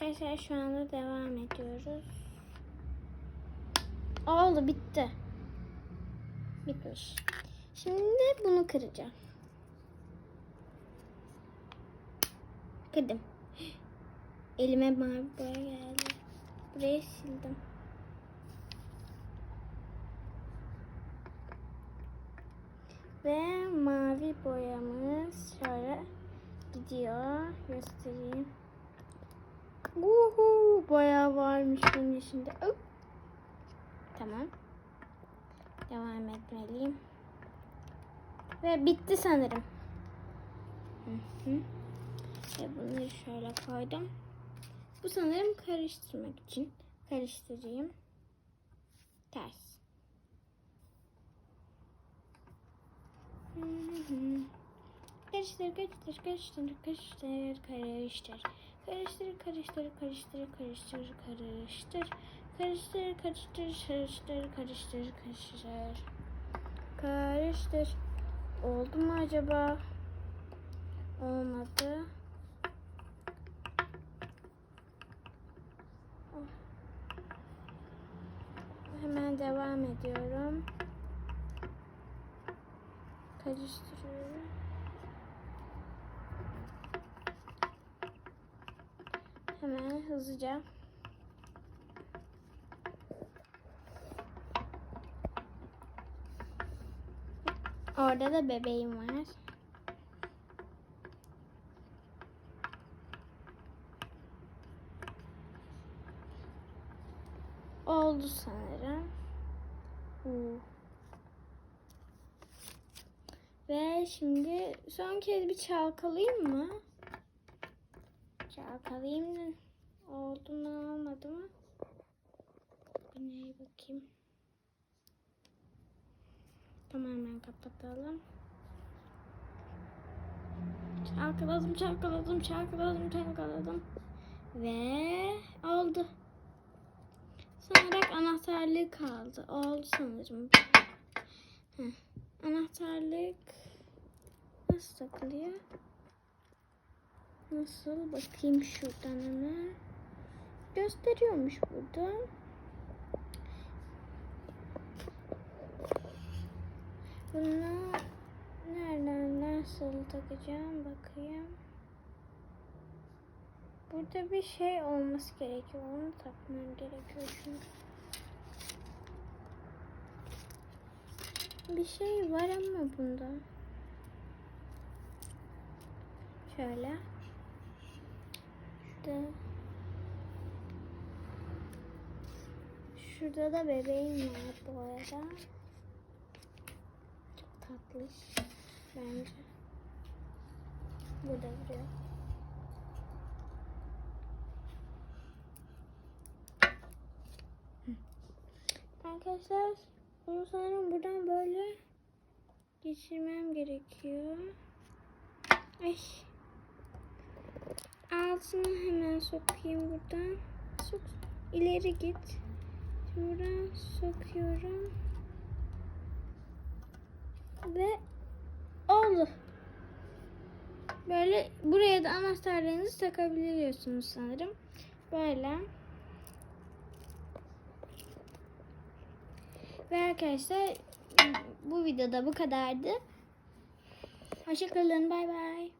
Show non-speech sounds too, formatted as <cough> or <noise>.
Arkadaşlar şu anda devam ediyoruz. Oldu bitti. Bitmiş. Şimdi bunu kıracağım. Kırdım. <gasps> Elime mavi boya geldi. Burayı sildim. Ve mavi boyamız şöyle gidiyor. Göstereyim. Uhu, bayağı varmış bunun içinde. Hop. Tamam. Devam etmeliyim. Ve bitti sanırım. Hı hı. Ve bunları şöyle koydum. Bu sanırım karıştırmak için. Karıştırayım. Ters. Hı hı. Karıştır, karıştır, karıştır, karıştır, karıştır. Karıştır, karıştır, karıştır, karıştır, karıştır. Karıştır, karıştır, karıştır, karıştır, karıştır. Karıştır. Oldu mu acaba? Olmadı. Hemen devam ediyorum. Karıştırıyorum. Hemen hızlıca. Orada da bebeğim var. Oldu sanırım. Uu. Ve şimdi son kez bir çalkalayayım mı? Çalkalayayım da oldu mu olmadı mı? Neye bakayım. Tamamen kapatalım. Çalkaladım, çalkaladım, çalkaladım, çalkaladım. Ve oldu. Sonra anahtarlık kaldı. Oldu sanırım. Heh. Anahtarlık nasıl takılıyor? Nasıl? Bakayım şuradan hemen. Gösteriyormuş burada. Bunu nereden nasıl takacağım bakayım. Burada bir şey olması gerekiyor. Onu takmam gerekiyor şimdi. Bir şey var ama bunda. Şöyle. Şurada. Şurada da bebeğim var bu arada. Çok tatlı. Bence. Burada duruyor. Arkadaşlar bunu sanırım buradan böyle geçirmem gerekiyor. Ay. Altını hemen sokayım buradan. Sok. İleri git. Buradan sokuyorum. Ve oldu. Böyle buraya da anahtarlarınızı takabiliyorsunuz sanırım. Böyle. Ve arkadaşlar bu videoda bu kadardı. Hoşçakalın. Bay bay.